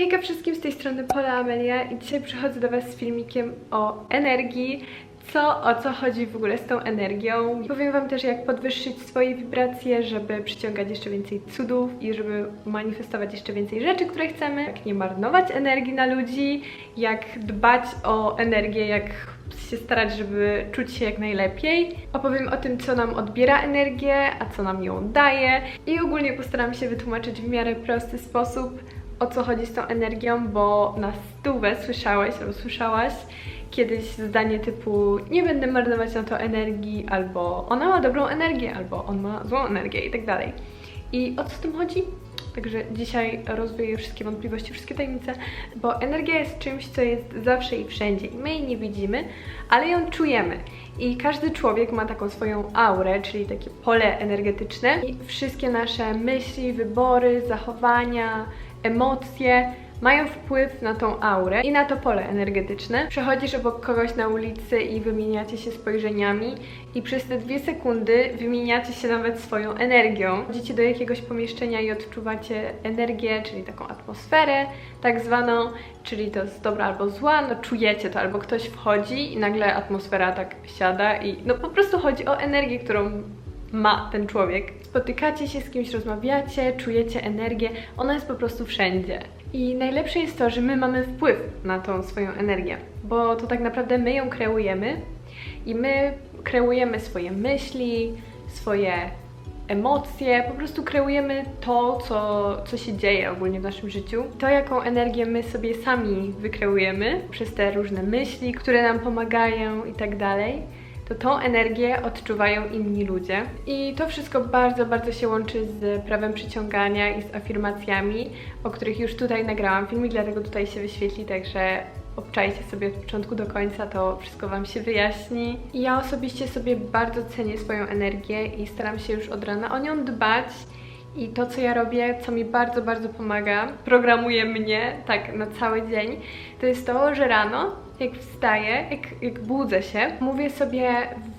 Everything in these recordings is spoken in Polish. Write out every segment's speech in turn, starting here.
Hejka wszystkim, z tej strony Pola Amelia i dzisiaj przychodzę do Was z filmikiem o energii, co, o co chodzi w ogóle z tą energią. Powiem Wam też, jak podwyższyć swoje wibracje, żeby przyciągać jeszcze więcej cudów i żeby manifestować jeszcze więcej rzeczy, które chcemy. Jak nie marnować energii na ludzi, jak dbać o energię, jak się starać, żeby czuć się jak najlepiej. Opowiem o tym, co nam odbiera energię, a co nam ją daje i ogólnie postaram się wytłumaczyć w miarę prosty sposób, o co chodzi z tą energią, bo na stówę słyszałeś albo słyszałaś kiedyś zdanie typu nie będę marnować na to energii, albo ona ma dobrą energię, albo on ma złą energię i tak dalej. I o co w tym chodzi? Także dzisiaj rozwieję wszystkie wątpliwości, wszystkie tajemnice, bo energia jest czymś, co jest zawsze i wszędzie my jej nie widzimy, ale ją czujemy. I każdy człowiek ma taką swoją aurę, czyli takie pole energetyczne i wszystkie nasze myśli, wybory, zachowania, emocje mają wpływ na tą aurę i na to pole energetyczne. Przechodzisz obok kogoś na ulicy i wymieniacie się spojrzeniami i przez te dwie sekundy wymieniacie się nawet swoją energią. Chodzicie do jakiegoś pomieszczenia i odczuwacie energię, czyli taką atmosferę tak zwaną, czyli to jest dobra albo zła, no czujecie to, albo ktoś wchodzi i nagle atmosfera tak siada i no po prostu chodzi o energię, którą ma ten człowiek. Spotykacie się z kimś, rozmawiacie, czujecie energię, ona jest po prostu wszędzie. I najlepsze jest to, że my mamy wpływ na tą swoją energię, bo to tak naprawdę my ją kreujemy i my kreujemy swoje myśli, swoje emocje, po prostu kreujemy to, co, co się dzieje ogólnie w naszym życiu. To, jaką energię my sobie sami wykreujemy przez te różne myśli, które nam pomagają i tak dalej to tą energię odczuwają inni ludzie. I to wszystko bardzo, bardzo się łączy z prawem przyciągania i z afirmacjami, o których już tutaj nagrałam filmik, dlatego tutaj się wyświetli, także obczajcie sobie od początku do końca, to wszystko Wam się wyjaśni. I ja osobiście sobie bardzo cenię swoją energię i staram się już od rana o nią dbać. I to, co ja robię, co mi bardzo, bardzo pomaga, programuje mnie tak na cały dzień, to jest to, że rano, jak wstaję, jak, jak budzę się, mówię sobie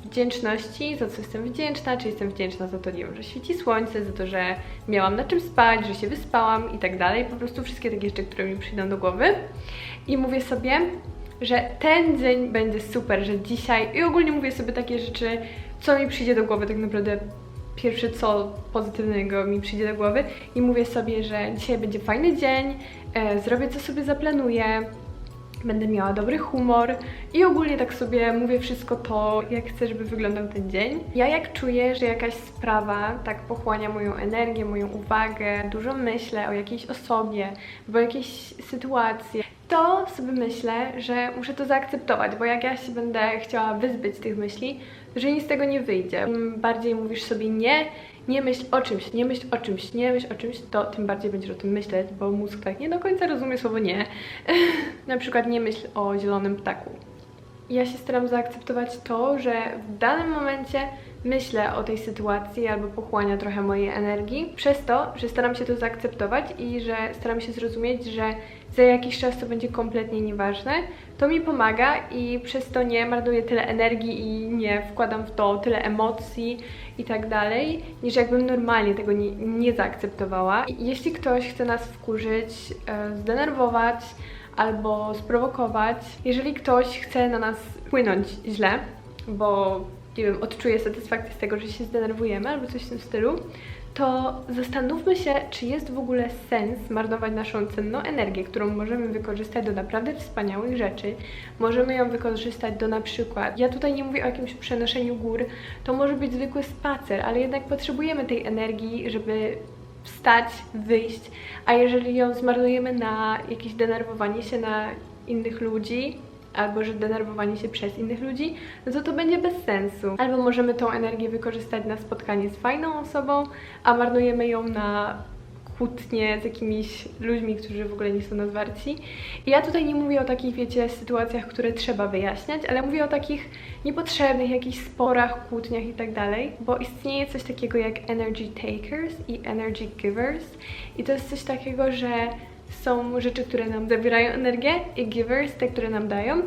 wdzięczności, za co jestem wdzięczna, czy jestem wdzięczna za to, nie wiem, że świeci słońce, za to, że miałam na czym spać, że się wyspałam i tak dalej. Po prostu wszystkie takie rzeczy, które mi przyjdą do głowy. I mówię sobie, że ten dzień będzie super, że dzisiaj i ogólnie mówię sobie takie rzeczy, co mi przyjdzie do głowy tak naprawdę pierwsze co pozytywnego mi przyjdzie do głowy i mówię sobie, że dzisiaj będzie fajny dzień, e, zrobię co sobie zaplanuję, będę miała dobry humor i ogólnie tak sobie mówię wszystko to, jak chcę, żeby wyglądał ten dzień. Ja jak czuję, że jakaś sprawa tak pochłania moją energię, moją uwagę, dużo myślę o jakiejś osobie, albo jakiejś sytuacji, to sobie myślę, że muszę to zaakceptować, bo jak ja się będę chciała wyzbyć tych myśli, że nic z tego nie wyjdzie. Im bardziej mówisz sobie nie, nie myśl o czymś, nie myśl o czymś, nie myśl o czymś, to tym bardziej będziesz o tym myśleć, bo mózg tak nie do końca rozumie słowo nie. Na przykład nie myśl o zielonym ptaku. Ja się staram zaakceptować to, że w danym momencie myślę o tej sytuacji albo pochłania trochę mojej energii, przez to, że staram się to zaakceptować i że staram się zrozumieć, że za jakiś czas to będzie kompletnie nieważne. To mi pomaga i przez to nie marnuję tyle energii i nie wkładam w to tyle emocji i tak dalej, niż jakbym normalnie tego nie, nie zaakceptowała. I jeśli ktoś chce nas wkurzyć, e, zdenerwować, albo sprowokować. Jeżeli ktoś chce na nas wpłynąć źle, bo nie wiem, odczuje satysfakcję z tego, że się zdenerwujemy albo coś w tym stylu, to zastanówmy się, czy jest w ogóle sens marnować naszą cenną energię, którą możemy wykorzystać do naprawdę wspaniałych rzeczy. Możemy ją wykorzystać do na przykład, ja tutaj nie mówię o jakimś przenoszeniu gór, to może być zwykły spacer, ale jednak potrzebujemy tej energii, żeby wstać, wyjść, a jeżeli ją zmarnujemy na jakieś denerwowanie się na innych ludzi, albo że denerwowanie się przez innych ludzi, no to to będzie bez sensu. Albo możemy tą energię wykorzystać na spotkanie z fajną osobą, a marnujemy ją na kłótnie z jakimiś ludźmi, którzy w ogóle nie są nas warci. I ja tutaj nie mówię o takich, wiecie, sytuacjach, które trzeba wyjaśniać, ale mówię o takich niepotrzebnych jakichś sporach, kłótniach i tak dalej, bo istnieje coś takiego jak energy takers i energy givers i to jest coś takiego, że są rzeczy, które nam zabierają energię i givers, te, które nam dają.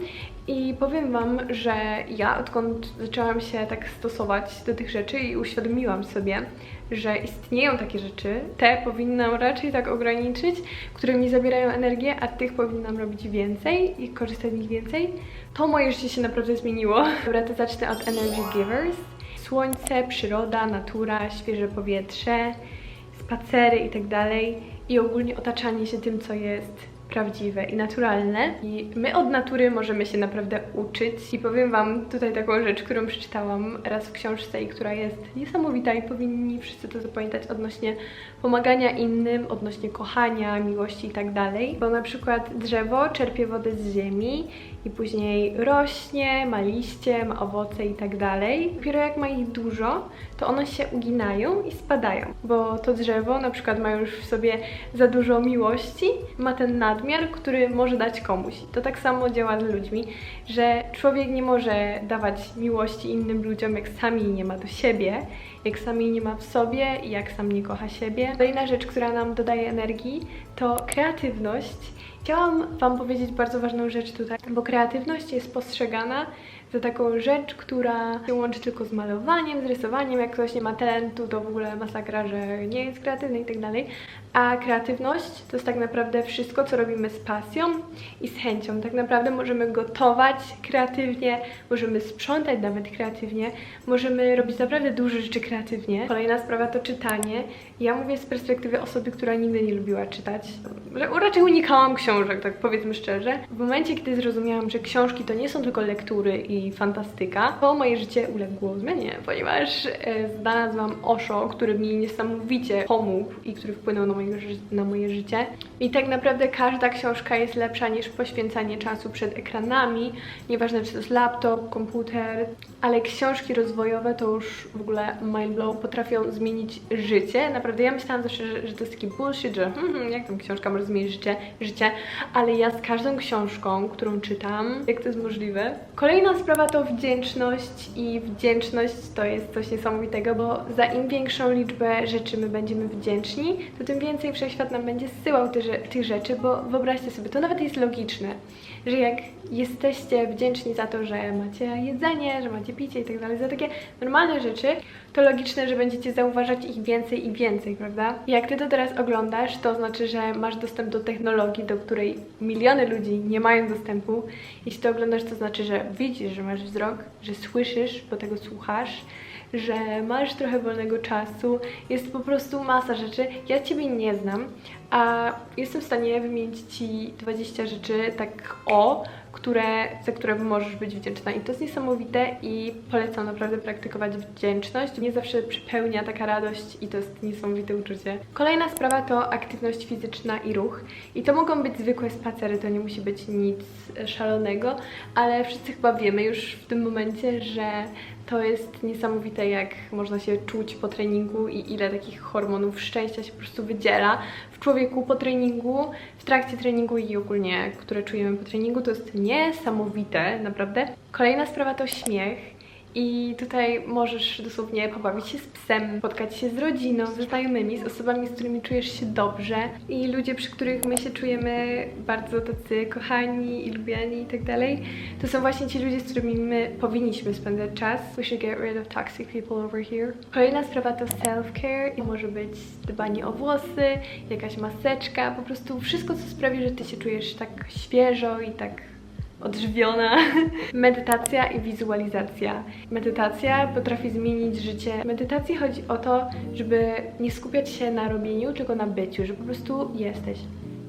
I powiem Wam, że ja odkąd zaczęłam się tak stosować do tych rzeczy i uświadomiłam sobie, że istnieją takie rzeczy, te powinnam raczej tak ograniczyć, które mi zabierają energię, a tych powinnam robić więcej i korzystać z nich więcej, to moje życie się naprawdę zmieniło. Dobra, to zacznę od Energy Givers. Słońce, przyroda, natura, świeże powietrze, spacery i tak i ogólnie otaczanie się tym, co jest prawdziwe i naturalne. I my od natury możemy się naprawdę uczyć. I powiem Wam tutaj taką rzecz, którą przeczytałam raz w książce i która jest niesamowita i powinni wszyscy to zapamiętać odnośnie pomagania innym, odnośnie kochania, miłości i tak dalej. Bo na przykład drzewo czerpie wodę z ziemi i później rośnie, ma liście, ma owoce i tak dalej. Dopiero jak ma ich dużo, to one się uginają i spadają, bo to drzewo na przykład ma już w sobie za dużo miłości, ma ten nadmiar, który może dać komuś. To tak samo działa z ludźmi, że człowiek nie może dawać miłości innym ludziom, jak sami nie ma do siebie, jak sami nie ma w sobie i jak sam nie kocha siebie. Kolejna rzecz, która nam dodaje energii, to kreatywność. Chciałam Wam powiedzieć bardzo ważną rzecz tutaj, bo kreatywność jest postrzegana za taką rzecz, która się łączy tylko z malowaniem, z rysowaniem. Jak ktoś nie ma talentu, to w ogóle masakra, że nie jest kreatywny i tak dalej. A kreatywność to jest tak naprawdę wszystko, co robimy z pasją i z chęcią. Tak naprawdę możemy gotować kreatywnie, możemy sprzątać nawet kreatywnie, możemy robić naprawdę dużo rzeczy kreatywnie. Kolejna sprawa to czytanie. Ja mówię z perspektywy osoby, która nigdy nie lubiła czytać. Raczej unikałam książek, tak powiedzmy szczerze. W momencie, kiedy zrozumiałam, że książki to nie są tylko lektury i fantastyka, to moje życie uległo zmianie, ponieważ e, znalazłam Osho, który mi niesamowicie pomógł i który wpłynął na moje, ży- na moje życie. I tak naprawdę każda książka jest lepsza niż poświęcanie czasu przed ekranami. Nieważne, czy to jest laptop, komputer, ale książki rozwojowe to już w ogóle mind blow, potrafią zmienić życie. Naprawdę ja myślałam zawsze, że, że to jest taki bullshit, że hmm, hmm, jak tam książka może zmienić życie, życie, ale ja z każdą książką, którą czytam, jak to jest możliwe. Kolejna sprawa to wdzięczność i wdzięczność to jest coś niesamowitego, bo za im większą liczbę rzeczy my będziemy wdzięczni, to tym więcej wszechświat nam będzie zsyłał rze- tych rzeczy, bo wyobraźcie sobie, to nawet jest logiczne, że jak jesteście wdzięczni za to, że macie jedzenie, że macie picie i tak dalej, za takie normalne rzeczy, to logiczne, że będziecie zauważać ich więcej i więcej, prawda? Jak ty to teraz oglądasz, to znaczy, że masz dostęp do technologii, do której miliony ludzi nie mają dostępu. Jeśli to oglądasz, to znaczy, że widzisz, że masz wzrok, że słyszysz, bo tego słuchasz, że masz trochę wolnego czasu. Jest po prostu masa rzeczy. Ja ciebie nie znam, a jestem w stanie wymienić ci 20 rzeczy tak o, które, za które możesz być wdzięczna. I to jest niesamowite i polecam naprawdę praktykować wdzięczność. Mnie zawsze przypełnia taka radość i to jest niesamowite uczucie. Kolejna sprawa to aktywność fizyczna i ruch. I to mogą być zwykłe spacery, to nie musi być nic szalonego, ale wszyscy chyba wiemy już w tym momencie, że to jest niesamowite, jak można się czuć po treningu i ile takich hormonów szczęścia się po prostu wydziela w człowieku po treningu, w trakcie treningu i ogólnie, które czujemy po treningu. To jest niesamowite, naprawdę. Kolejna sprawa to śmiech. I tutaj możesz dosłownie pobawić się z psem, spotkać się z rodziną, ze znajomymi, z osobami, z którymi czujesz się dobrze. I ludzie, przy których my się czujemy bardzo tacy kochani i lubiani i tak dalej, to są właśnie ci ludzie, z którymi my powinniśmy spędzać czas. We should get rid of toxic people over here. Kolejna sprawa to self-care i może być dbanie o włosy, jakaś maseczka, po prostu wszystko, co sprawi, że ty się czujesz tak świeżo i tak odżywiona. Medytacja i wizualizacja. Medytacja potrafi zmienić życie. Medytacji chodzi o to, żeby nie skupiać się na robieniu, tylko na byciu, że po prostu jesteś.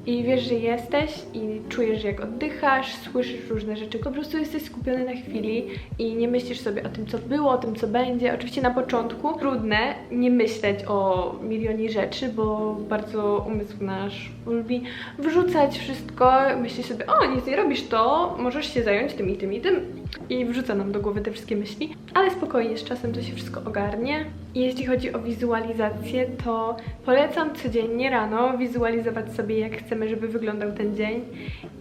I wiesz, że jesteś i czujesz, jak oddychasz, słyszysz różne rzeczy. Po prostu jesteś skupiony na chwili i nie myślisz sobie o tym, co było, o tym, co będzie. Oczywiście na początku trudne nie myśleć o milionie rzeczy, bo bardzo umysł nasz lubi wrzucać wszystko. Myślisz sobie, o, nic nie robisz to, możesz się zająć tym i tym i tym. I wrzuca nam do głowy te wszystkie myśli. Ale spokojnie, z czasem to się wszystko ogarnie. Jeśli chodzi o wizualizację, to polecam codziennie rano wizualizować sobie, jak chcemy, żeby wyglądał ten dzień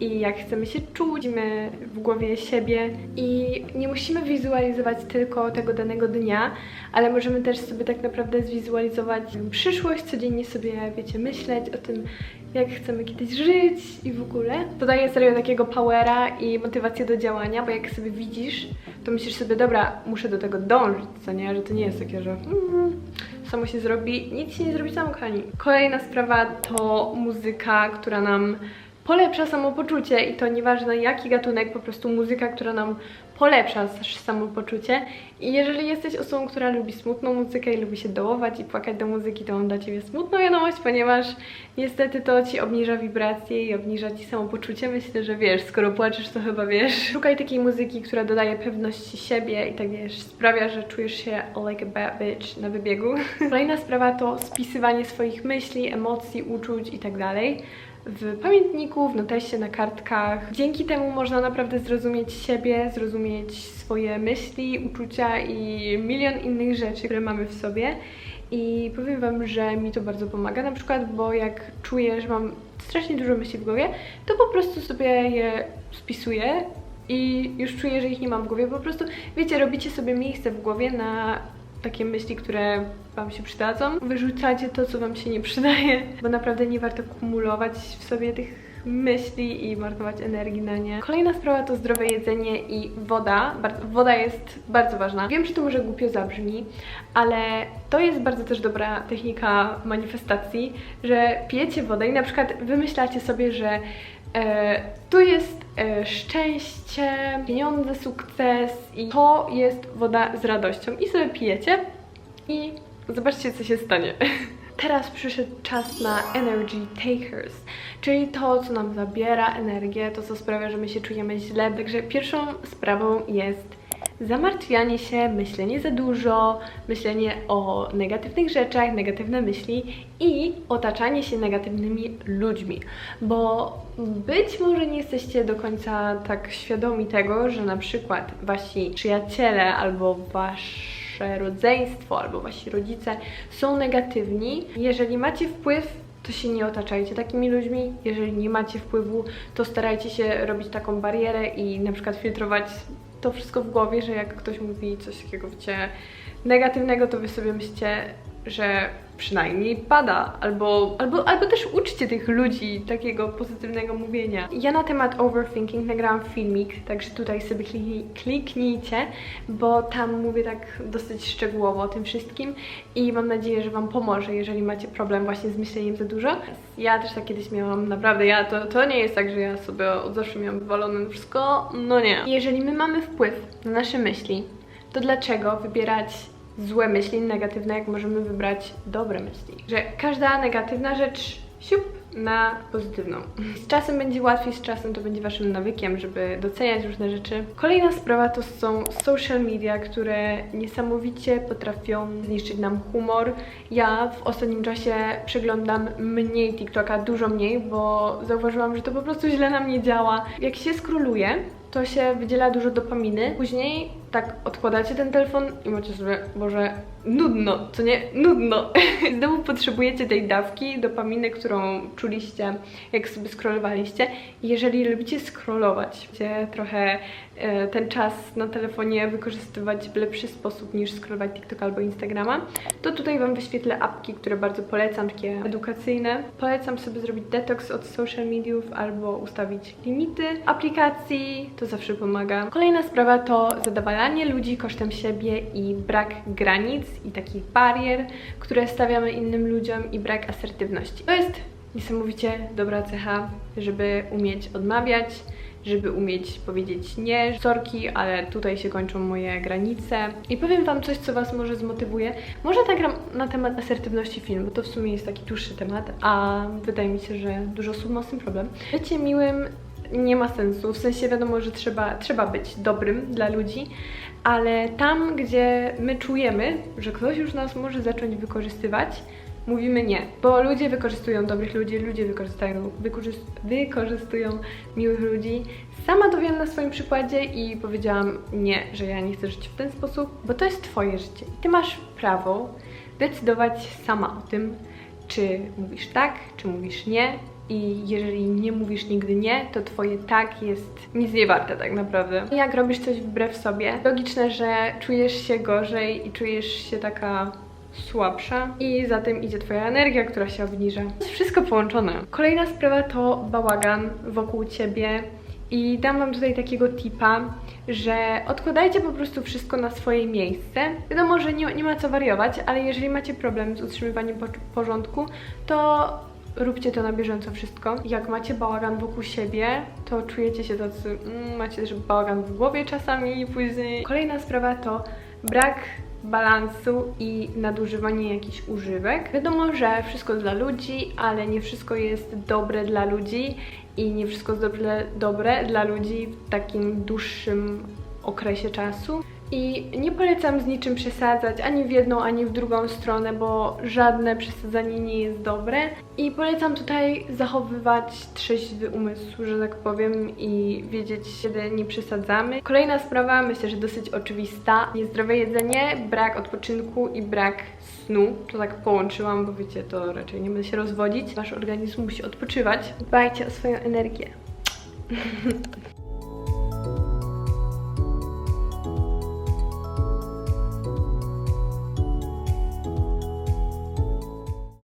i jak chcemy się czuć, my w głowie siebie. I nie musimy wizualizować tylko tego danego dnia, ale możemy też sobie tak naprawdę zwizualizować przyszłość, codziennie sobie, wiecie, myśleć o tym, jak chcemy kiedyś żyć i w ogóle. To daje serio takiego powera i motywację do działania, bo jak sobie widzisz, to myślisz sobie, dobra, muszę do tego dążyć, co nie? Że to nie jest takie, że mm, samo się zrobi, nic się nie zrobi samo, kochani. Kolejna sprawa to muzyka, która nam polepsza samopoczucie i to nieważne jaki gatunek, po prostu muzyka, która nam polepsza samopoczucie. I jeżeli jesteś osobą, która lubi smutną muzykę i lubi się dołować i płakać do muzyki, to mam dla Ciebie smutną wiadomość, ponieważ niestety to Ci obniża wibracje i obniża Ci samopoczucie. Myślę, że wiesz, skoro płaczesz, to chyba wiesz. Szukaj takiej muzyki, która dodaje pewności siebie i tak wiesz, sprawia, że czujesz się like a bad bitch na wybiegu. Kolejna sprawa to spisywanie swoich myśli, emocji, uczuć i tak dalej w pamiętniku, w notesie, na kartkach. Dzięki temu można naprawdę zrozumieć siebie, zrozumieć swoje myśli, uczucia i milion innych rzeczy, które mamy w sobie. I powiem Wam, że mi to bardzo pomaga, na przykład, bo jak czuję, że mam strasznie dużo myśli w głowie, to po prostu sobie je spisuję i już czuję, że ich nie mam w głowie. Po prostu, wiecie, robicie sobie miejsce w głowie na takie myśli, które Wam się przydadzą. Wyrzucacie to, co Wam się nie przydaje, bo naprawdę nie warto kumulować w sobie tych myśli i marnować energii na nie. Kolejna sprawa to zdrowe jedzenie i woda. Woda jest bardzo ważna. Wiem, że to może głupio zabrzmi, ale to jest bardzo też dobra technika manifestacji, że pijecie wodę i na przykład wymyślacie sobie, że tu jest e, szczęście, pieniądze, sukces i to jest woda z radością. I sobie pijecie i zobaczcie, co się stanie. Teraz przyszedł czas na energy takers, czyli to, co nam zabiera energię, to, co sprawia, że my się czujemy źle. Także pierwszą sprawą jest zamartwianie się, myślenie za dużo, myślenie o negatywnych rzeczach, negatywne myśli i otaczanie się negatywnymi ludźmi, bo być może nie jesteście do końca tak świadomi tego, że na przykład wasi przyjaciele albo wasz wasze rodzeństwo albo wasi rodzice są negatywni, jeżeli macie wpływ to się nie otaczajcie takimi ludźmi. Jeżeli nie macie wpływu, to starajcie się robić taką barierę i na przykład filtrować to wszystko w głowie, że jak ktoś mówi coś takiego, wiecie, negatywnego, to wy sobie myślicie, że przynajmniej pada, albo, albo, albo też uczcie tych ludzi takiego pozytywnego mówienia. Ja na temat overthinking nagrałam filmik, także tutaj sobie kliknijcie, bo tam mówię tak dosyć szczegółowo o tym wszystkim i mam nadzieję, że Wam pomoże, jeżeli macie problem właśnie z myśleniem za dużo. Ja też tak kiedyś miałam, naprawdę, ja to, to nie jest tak, że ja sobie od zawsze miałam wywalone wszystko, no nie. Jeżeli my mamy wpływ na nasze myśli, to dlaczego wybierać złe myśli, negatywne, jak możemy wybrać dobre myśli. Że każda negatywna rzecz siup na pozytywną. Z czasem będzie łatwiej, z czasem to będzie waszym nawykiem, żeby doceniać różne rzeczy. Kolejna sprawa to są social media, które niesamowicie potrafią zniszczyć nam humor. Ja w ostatnim czasie przeglądam mniej TikToka, dużo mniej, bo zauważyłam, że to po prostu źle na mnie działa. Jak się skróluje, to się wydziela dużo dopaminy. Później tak odkładacie ten telefon i macie sobie, Boże, nudno, co nie? Nudno. Znowu potrzebujecie tej dawki dopaminy, którą czuliście, jak sobie scrollowaliście. Jeżeli lubicie scrollować, chcecie trochę ten czas na telefonie wykorzystywać w lepszy sposób niż scrollować TikTok albo Instagrama, to tutaj Wam wyświetlę apki, które bardzo polecam, takie edukacyjne. Polecam sobie zrobić detoks od social mediów albo ustawić limity aplikacji, to zawsze pomaga. Kolejna sprawa to zadowalanie ludzi kosztem siebie i brak granic i takich barier, które stawiamy innym ludziom i brak asertywności. To jest niesamowicie dobra cecha, żeby umieć odmawiać, żeby umieć powiedzieć nie, sorki, ale tutaj się kończą moje granice. I powiem Wam coś, co Was może zmotywuje. Może nagram na temat asertywności film, bo to w sumie jest taki dłuższy temat, a wydaje mi się, że dużo osób ma z tym problem. Bycie miłym nie ma sensu, w sensie wiadomo, że trzeba, trzeba być dobrym dla ludzi, ale tam, gdzie my czujemy, że ktoś już nas może zacząć wykorzystywać, mówimy nie, bo ludzie wykorzystują dobrych ludzi, ludzie wykorzystują, wykorzystują miłych ludzi. Sama to wiem na swoim przykładzie i powiedziałam nie, że ja nie chcę żyć w ten sposób, bo to jest Twoje życie i Ty masz prawo decydować sama o tym, czy mówisz tak, czy mówisz nie, i jeżeli nie mówisz nigdy nie, to twoje tak jest nic nie warte tak naprawdę. Jak robisz coś wbrew sobie, logiczne, że czujesz się gorzej i czujesz się taka słabsza i za tym idzie twoja energia, która się obniża. To jest wszystko połączone. Kolejna sprawa to bałagan wokół ciebie I dam Wam tutaj takiego tipa, że odkładajcie po prostu wszystko na swoje miejsce. Wiadomo, że nie, nie ma co wariować, ale jeżeli macie problem z utrzymywaniem po- porządku, to róbcie to na bieżąco wszystko. Jak macie bałagan wokół siebie, to czujecie się tacy, mm, macie też bałagan w głowie czasami później. Kolejna sprawa to brak balansu i nadużywanie jakichś używek. Wiadomo, że wszystko dla ludzi, ale nie wszystko jest dobre dla ludzi i nie wszystko jest dobre, dobre dla ludzi w takim dłuższym okresie czasu. I nie polecam z niczym przesadzać ani w jedną, ani w drugą stronę, bo żadne przesadzanie nie jest dobre. I polecam tutaj zachowywać trzeźwy umysł, że tak powiem, i wiedzieć, kiedy nie przesadzamy. Kolejna sprawa, myślę, że dosyć oczywista. Niezdrowe jedzenie, brak odpoczynku i brak snu. To tak połączyłam, bo wiecie, to raczej nie będę się rozwodzić. Wasz organizm musi odpoczywać. Dbajcie o swoją energię.